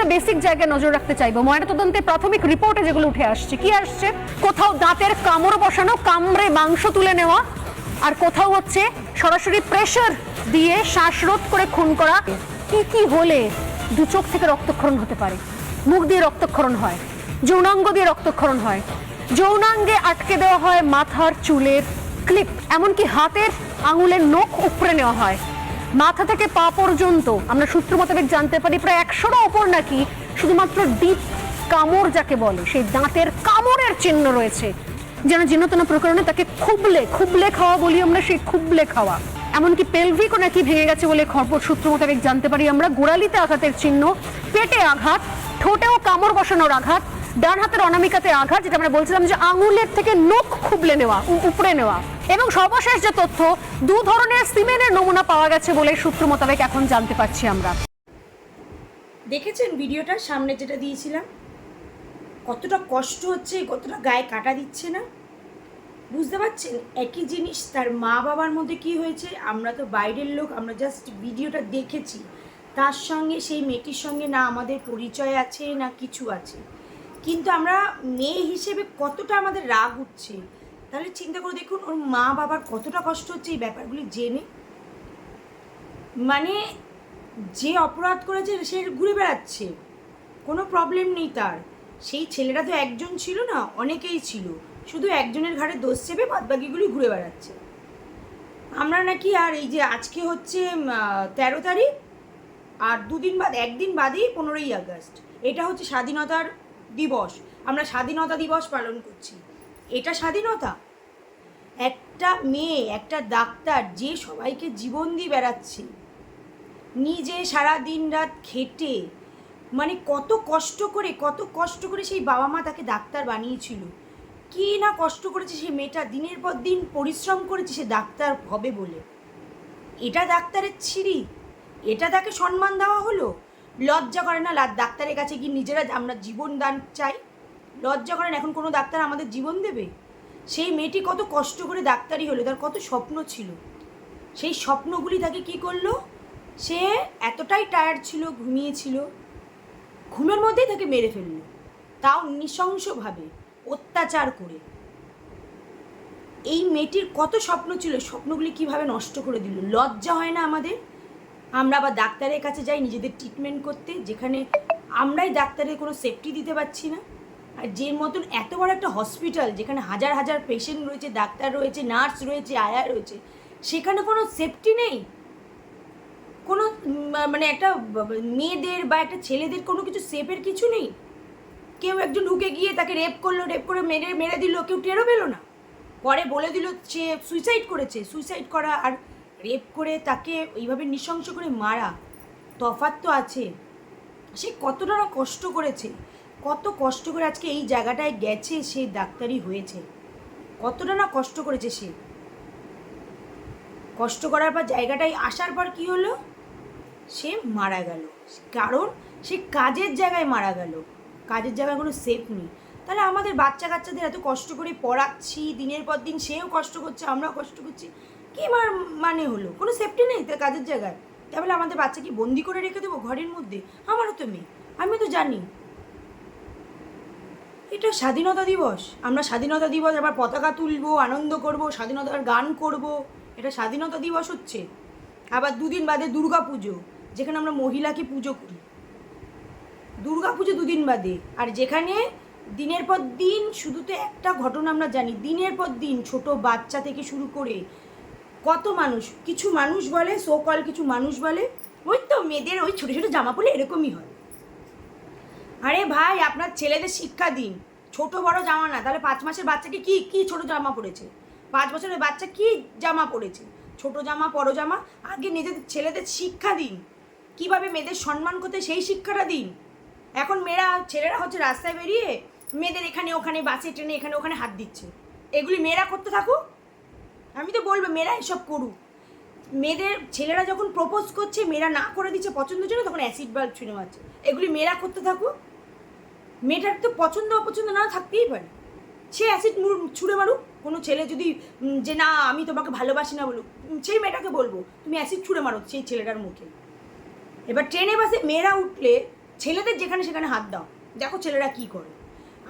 কয়েকটা বেসিক জায়গায় নজর রাখতে চাইব। ময়নাতদন্তে প্রাথমিক রিপোর্টে যেগুলো উঠে আসছে, কি আসছে? কোথাও দাঁতের কামড় বসানো, কামড়ে মাংস তুলে নেওয়া, আর কোথাও হচ্ছে সরাসরি প্রেশার দিয়ে শ্বাসরোধ করে খুন করা। কি কি হলে দু চোখ থেকে রক্তক্ষরণ হতে পারে? মুখ দিয়ে রক্তক্ষরণ হয়, যৌনাঙ্গ দিয়ে রক্তক্ষরণ হয়। যৌনাঙ্গে আটকে দেওয়া হয় মাথার চুলের ক্লিপ এমনকি হাতের আঙুলের নখ উপড়ে নেওয়া হয়। মাথা থেকে পা পর্যন্ত, আমরা সূত্র মোতাবেক জানতে পারি, প্রায় একশোটা ওপর নাকি শুধুমাত্র ডিপ কামড় যাকে বলে, সেই দাঁতের কামড়ের চিহ্ন রয়েছে। যেন জীর্ণতন প্রকরণে তাকে খুবলে খুবলে খাওয়া বলি আমরা, সেই খুবলে খাওয়া। এমনকি পেলভিকও নাকি ভেঙে গেছে বলে খবর সূত্র মোতাবেক জানতে পারি আমরা। গোড়ালিতে আঘাতের চিহ্ন, পেটে আঘাত, ঠোঁটেও কামড় বসানোর আঘাত ডান হাতের অনামিকাতে আঘাত, যেটা আমরা বলছিলাম যে আঙুলের থেকে নখ খুবলে নেওয়া উপড়ে নেওয়া। এবং সর্বশেষ যে তথ্য, দু ধরনের সিমেন্টের নমুনা পাওয়া গেছে বলে সূত্র মোতাবেক এখন জানতে পারছি আমরা। দেখেছেন ভিডিওটা? সামনে যেটা দিয়েছিলাম। কতটা কষ্ট হচ্ছে, কতটা গায়ে কাটা দিচ্ছে না? বুঝতে পারছেন? একই জিনিস, তার মা বাবার মধ্যে কি হয়েছে? আমরা তো বাইরের লোক, আমরা জাস্ট ভিডিওটা দেখেছি। তার সঙ্গে সেই মেয়েটির সঙ্গে না আমাদের পরিচয় আছে, না কিছু আছে। কিন্তু আমরা মেয়ে হিসেবে কতটা আমাদের রাগ উঠছে তাহলে চিন্তা করে দেখুন, ওর মা বাবার কতটা কষ্ট হচ্ছে এই ব্যাপারগুলি জেনে। মানে যে অপরাধ করেছে সে ঘুরে বেড়াচ্ছে। কোনো প্রবলেম নেই তার। সেই ছেলেটা তো একজন ছিল না, অনেকেই ছিল। শুধু একজনের ঘাড়ে দোষ চেপে বাদবাকিগুলি ঘুরে বেড়াচ্ছে। আমরা নাকি আর এই যে আজকে হচ্ছে তেরো তারিখ, আর দুদিন বাদ, একদিন বাদেই পনেরোই আগস্ট। এটা হচ্ছে স্বাধীনতার দিবস। আমরা স্বাধীনতা দিবস পালন করছি। এটা স্বাধীনতা? একটা মেয়ে, একটা ডাক্তার যে সবাইকে জীবন দিয়ে বেড়াচ্ছে, নিজে সারা দিন রাত খেটে মানে কত কষ্ট করে, কত কষ্ট করে সেই বাবা মা তাকে ডাক্তার বানিয়েছিল। কি না কষ্ট করেছে সেই মেয়েটা? দিনের পর দিন পরিশ্রম করেছে সে ডাক্তার হবে বলে। এটা ডাক্তারের ছিরি। এটা তাকে সম্মান দেওয়া হলো? লজ্জা করে না? ডাক্তারের কাছে গিয়ে নিজেরা আমরা জীবন দান চাই। লজ্জা করেন, এখন কোনো ডাক্তার আমাদের জীবন দেবে? সেই মেয়েটি কত কষ্ট করে ডাক্তারি হলো, তার কত স্বপ্ন ছিল। সেই স্বপ্নগুলি তাকে কি করল? সে এতটাই টায়ার্ড ছিল ঘুমিয়েছিল ঘুমের মধ্যেই তাকে মেরে ফেলল। তাও নৃশংসভাবে, অত্যাচার করে। এই মেয়েটির কত স্বপ্ন ছিল, স্বপ্নগুলি কীভাবে নষ্ট করে দিল? লজ্জা হয় না আমাদের? আমরা আবার ডাক্তারের কাছে যাই, নিজেদের ট্রিটমেন্ট করতে, যেখানে আমরাই ডাক্তারের কোনো সেফটি দিতে পারছি না। আর যে মতন এত বড় একটা হসপিটাল যেখানে হাজার হাজার পেশেন্ট রয়েছে, ডাক্তার রয়েছে নার্স রয়েছে, আয়া রয়েছে, সেখানে কোনো সেফটি নেই। কোনো মানে একটা মেয়েদের বা একটা ছেলেদের কোনো কিছু সেফের কিছু নেই। কেউ একজন ঢুকে গিয়ে তাকে রেপ করল রেপ করে মেরে মেরে দিল, কেউ টেরও পেল না। পরে বলে দিল সে সুইসাইড করেছে। সুইসাইড করা আর রেপ করে তাকে এইভাবে নৃশংস করে মারা তফাত তো আছে। সে কতটা কষ্ট করেছে, কত কষ্ট করে আজকে এই জায়গাটায় গেছে, সে ডাক্তারি হয়েছে। কতটা না কষ্ট করেছে সে। কষ্ট করার পর জায়গাটায় আসার পর কি হলো? সে মারা গেল। কারণ সে কাজের জায়গায় মারা গেল। কাজের জায়গায় কোনো সেফ নেই। তাহলে আমাদের বাচ্চা কাচ্চাদের এত কষ্ট করে পড়াচ্ছি, দিনের পর দিন সেও কষ্ট করছে, আমরাও কষ্ট করছি। কি মার মানে হলো? কোনো সেফটি নেই তার কাজের জায়গায়? তাহলে আমাদের বাচ্চা কি বন্দি করে রেখে দেবো ঘরের মধ্যে? আমারও তো মেয়ে আমি তো জানি। এটা স্বাধীনতা দিবস। আমরা স্বাধীনতা দিবস আবার পতাকা তুলবো, আনন্দ করব, স্বাধীনতার গান করব। এটা স্বাধীনতা দিবস হচ্ছে। আবার দুদিন বাদে দুর্গা পুজো যেখানে আমরা মহিলাকে পুজো করি। দুর্গা পুজো দুদিন বাদে। আর যেখানে দিনের পর দিন শুধু তো একটা ঘটনা আমরা জানি, দিনের পর দিন ছোট বাচ্চা থেকে শুরু করে কত মানুষ? কিছু মানুষ বলে সোকল কিছু মানুষ বলে, ওই তো মেয়েদের ওই ছোটো ছোটো জামা পরলে এরকমই হয়। আরে ভাই, আপনার ছেলেদের শিক্ষা দিন। ছোট বড় জামা না, তাহলে পাঁচ মাসের বাচ্চাকে কি কি ছোট জামা পড়েছে পাঁচ বছরের বাচ্চা কি জামা পড়েছে ছোট জামা, বড় জামা, আগে নিজেদের ছেলেদের শিক্ষা দিন। কীভাবে মেয়েদের সম্মান করতে সেই শিক্ষাটা দিন। এখন মেয়েরা, ছেলেরা হচ্ছে রাস্তায় বেরিয়ে মেয়েদের এখানে ওখানে বাসে, ট্রেনে এখানে ওখানে হাত দিচ্ছে। এগুলি মেয়েরা করতে থাকুক আমি তো বলব, মেয়েরা এসব করুক। মেয়েদের ছেলেরা যখন প্রপোজ করছে, মেয়েরা না করে দিচ্ছে পছন্দের জন্য, তখন অ্যাসিড বাল্ব ছুঁড়ে মারছে। এগুলি মেয়েরা করতে থাকুক। মেয়েটার তো পছন্দ অপছন্দ না থাকতেই পারে। সে অ্যাসিড ছুঁড়ে মারুক। কোনো ছেলে যদি যে না, আমি তোমাকে ভালোবাসি না বলুক সেই মেয়েটাকে বলব, তুমি অ্যাসিড ছুঁড়ে মারো সেই ছেলেটার মুখে। এবার ট্রেনে বাসে মেয়েরা উঠলে, ছেলেদের যেখানে সেখানে হাত দাও। দেখো ছেলেরা কি করে।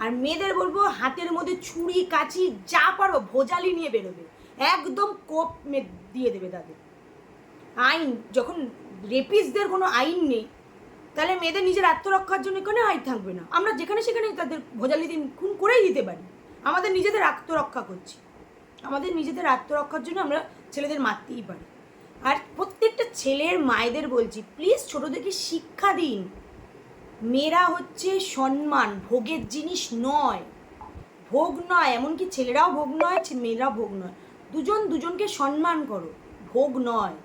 আর মেয়েদের বলব, হাতের মধ্যে ছুরি, কাঁচি, যা পারো, ভোজালি নিয়ে বেরোবে। একদম কোপ দিয়ে দেবে তাদের আইন, যখন রেপিসদের কোনো আইন নেই, তাহলে মেয়েদের নিজের আত্মরক্ষার জন্য কোনো আইন থাকবে না? আমরা যেখানে সেখানে তাদের ভোজালি দিন খুন করেই দিতে পারি। আমাদের নিজেদের আত্মরক্ষা করছি। আমাদের নিজেদের আত্মরক্ষার জন্য আমরা ছেলেদের মারতেই পারি। আর প্রত্যেকটা ছেলের মায়েদের বলছি, প্লিজ ছোটো ছোটোদেরকে শিক্ষা দিন। মেয়েরা হচ্ছে সম্মান, ভোগের জিনিস নয়। ভোগ নয়, এমনকি ছেলেরাও ভোগ নয় মেয়েরাও ভোগ নয়। দুজন দুজনকে সম্মান করো। ভোগ নয়।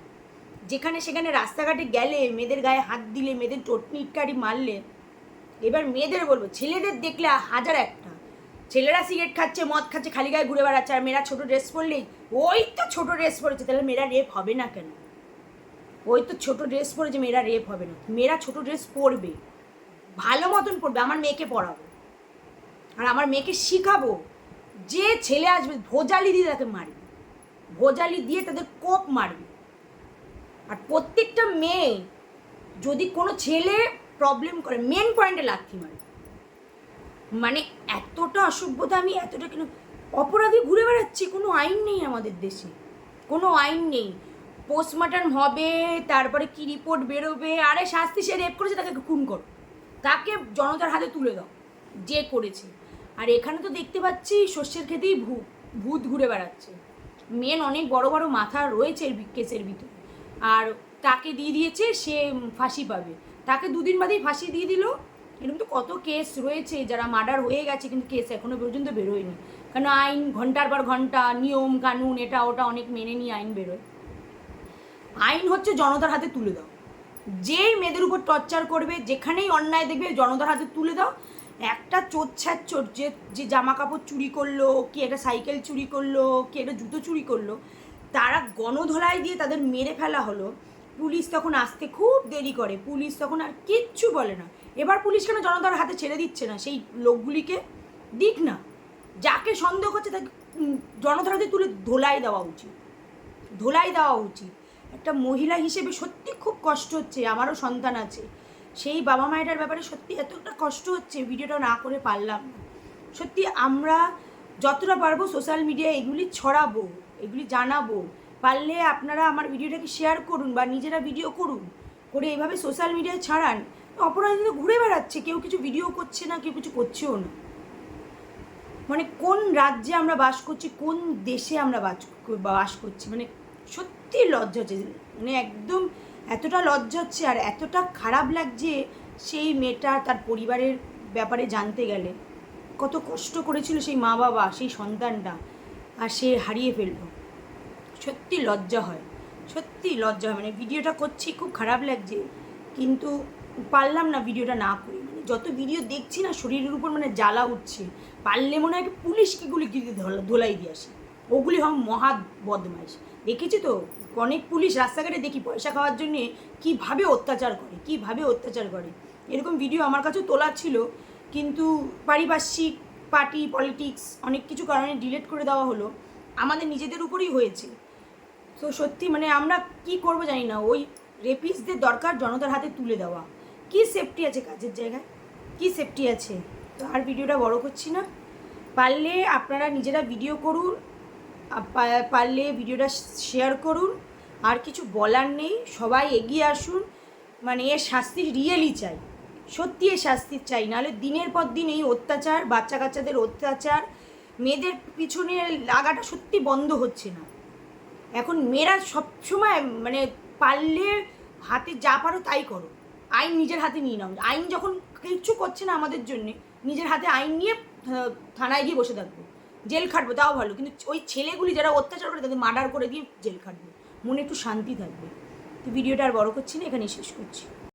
যেখানে সেখানে রাস্তাঘাটে গেলে, মেয়েদের গায়ে হাত দিলে, মেয়েদের চটনি ইটকারি মারলে, এবার মেয়েদের বলব, ছেলেদের দেখলে হাজার একটা। ছেলেরা সিগারেট খাচ্ছে, মদ খাচ্ছে, খালি গায়ে ঘুরে বেড়াচ্ছে, আর মেয়েরা ছোটো ড্রেস পরলেই, ওই তো ছোটো ড্রেস পরেছে, তাহলে মেয়েরা রেপ হবে না কেন? ওই তো ছোটো ড্রেস পরেছে, মেয়েরা রেপ হবে না। মেয়েরা ছোটো ড্রেস পরবে, ভালো মতন পড়বে আমার মেয়েকে পড়াবো। আর আমার মেয়েকে শিখাবো, যে ছেলে আসবে, ভোজালি দিয়ে তাকে মারবে। ভোজালি দিয়ে তাদের কোপ মারবে। আর প্রত্যেকটা মেয়ে যদি কোনো ছেলে প্রবলেম করে মেন পয়েন্টে লাথি মারে। মানে এতটা অসভ্যতা আমি এতটা কেন, অপরাধী ঘুরে বেড়াচ্ছি, কোনো আইন নেই আমাদের দেশে। কোনো আইন নেই। পোস্টমর্টম হবে, তারপরে কি রিপোর্ট বেরোবে, আরে শাস্তি সে রেপ করেছে, তাকে খুন করো। তাকে জনতার হাতে তুলে দাও, যে করেছে। আর এখানে তো দেখতে পাচ্ছি, শস্যের খেতেই ভূত ভূত ঘুরে বেড়াচ্ছে। মেন অনেক বড় বড় মাথা রয়েছে কেসের ভিতরে। আর তাকে দিয়ে দিয়েছে, সে ফাঁসি পাবে। তাকে দুদিন বাদেই ফাঁসি দিয়ে দিল। এরকম তো কত কেস রয়েছে, যারা মার্ডার হয়ে গেছে, কিন্তু কেস এখনও পর্যন্ত বেরোয়নি। কারণ আইন ঘণ্টার পর ঘণ্টা, নিয়ম, কানুন, এটা ওটা অনেক মেনে নিয়ে আইন বেরোয়। আইন হচ্ছে জনতার হাতে তুলে দাও। যেই মেয়েদের উপর টর্চার করবে, যেখানেই অন্যায় দেখবে, জনতার হাতে তুলে দাও। একটা চোর চোর, যে যে জামা কাপড় চুরি করল, কি একটা সাইকেল চুরি করল, কি একটা জুতো চুরি করল, তারা গণধোলাই দিয়ে তাদের মেরে ফেলা হলো। পুলিশ তখন আসতে খুব দেরি করে। পুলিশ তখন আর কিচ্ছু বলে না। এবার পুলিশ কেন জনতার হাতে ছেড়ে দিচ্ছে না? সেই লোকগুলিকে দিক না। যাকে সন্দেহ করছে তাকে জনতার হাতে তুলে ধোলাই দেওয়া উচিত। ধোলাই দেওয়া উচিত। একটা মহিলা হিসেবে সত্যি খুব কষ্ট হচ্ছে। আমারও সন্তান আছে। সেই বাবা মায়েটার ব্যাপারে সত্যি এতটা কষ্ট হচ্ছে, ভিডিওটা না করে পারলাম সত্যি আমরা যতটা পারব সোশ্যাল মিডিয়ায় এগুলি ছড়াবো, এগুলি জানাব। পারলে আপনারা আমার ভিডিওটাকে শেয়ার করুন বা নিজেরা ভিডিও করুন, করে এইভাবে সোশ্যাল মিডিয়ায় ছাড়ান। অপরাধী তো ঘুরে বেড়াচ্ছে, কেউ কিছু ভিডিও করছে না, কেউ কিছু করছেও না। মানে কোন রাজ্যে আমরা বাস করছি, কোন দেশে আমরা বাস করছি মানে সত্যি লজ্জা হচ্ছে। মানে একদম এতটা লজ্জা হচ্ছে আর এতটা খারাপ লাগছে সেই মেয়েটা তার পরিবারের ব্যাপারে জানতে গেলে। কত কষ্ট করেছিল সেই মা বাবা, সেই সন্তানটা আর সে হারিয়ে ফেলল। সত্যি লজ্জা হয়, সত্যি লজ্জা হয়। মানে ভিডিওটা করছি, খুব খারাপ লাগছে, কিন্তু পারলাম না ভিডিওটা না করি। মানে যত ভিডিও দেখছি না, শরীরের উপর মানে জ্বালা উঠছে। পারলে মনে হয় পুলিশকে গুলি ধোলাই দিয়ে আসি। ওগুলি হম মহা বদমাইশ। দেখেছি তো? অনেক পুলিশ রাস্তাঘাটে দেখি পয়সা খাওয়ার জন্যে কীভাবে অত্যাচার করে, কীভাবে অত্যাচার করে। এরকম ভিডিও আমার কাছেও তোলা ছিল, কিন্তু পারিপার্শ্বিক পার্টি পলিটিক্স অনেক কিছু কারণে ডিলিট করে দেওয়া হলো। আমাদের নিজেদের উপরেই হয়েছে। তো সত্যি মানে আমরা কি করব জানি না, ওই রেপিসদের দরকার জনতার হাতে তুলে দেওয়া। কি সেফটি আছে কাজের জায়গায়? কি সেফটি আছে? তো আর ভিডিওটা বড় করছি না। পারলে আপনারা নিজেরা ভিডিও করুন পারলে ভিডিওটা শেয়ার করুন। আর কিছু বলার নেই, সবাই এগিয়ে আসুন। মানে এর শাস্তি রিয়েলি চাই। সত্যি এর শাস্তি চাই, নাহলে দিনের পর দিন এই অত্যাচার বাচ্চা কাচ্চাদের অত্যাচার, মেয়েদের পিছনে লাগাটা সত্যি বন্ধ হচ্ছে না। এখন মেয়েরা সবসময় মানে পারলে হাতে যা পারো তাই করো। আইন নিজের হাতে নিয়ে নাও। আইন যখন কিচ্ছু করছে না আমাদের জন্যে, নিজের হাতে আইন নিয়ে থানায় গিয়ে বসে থাকব। জেল খাটবো, তাও ভালো। কিন্তু ওই ছেলেগুলি যারা অত্যাচার করে তাদের মার্ডার করে দিয়ে জেল খাটবে। মনে একটু শান্তি থাকবে। তো ভিডিওটা আর বড় করছি না, এখানেই শেষ করছি।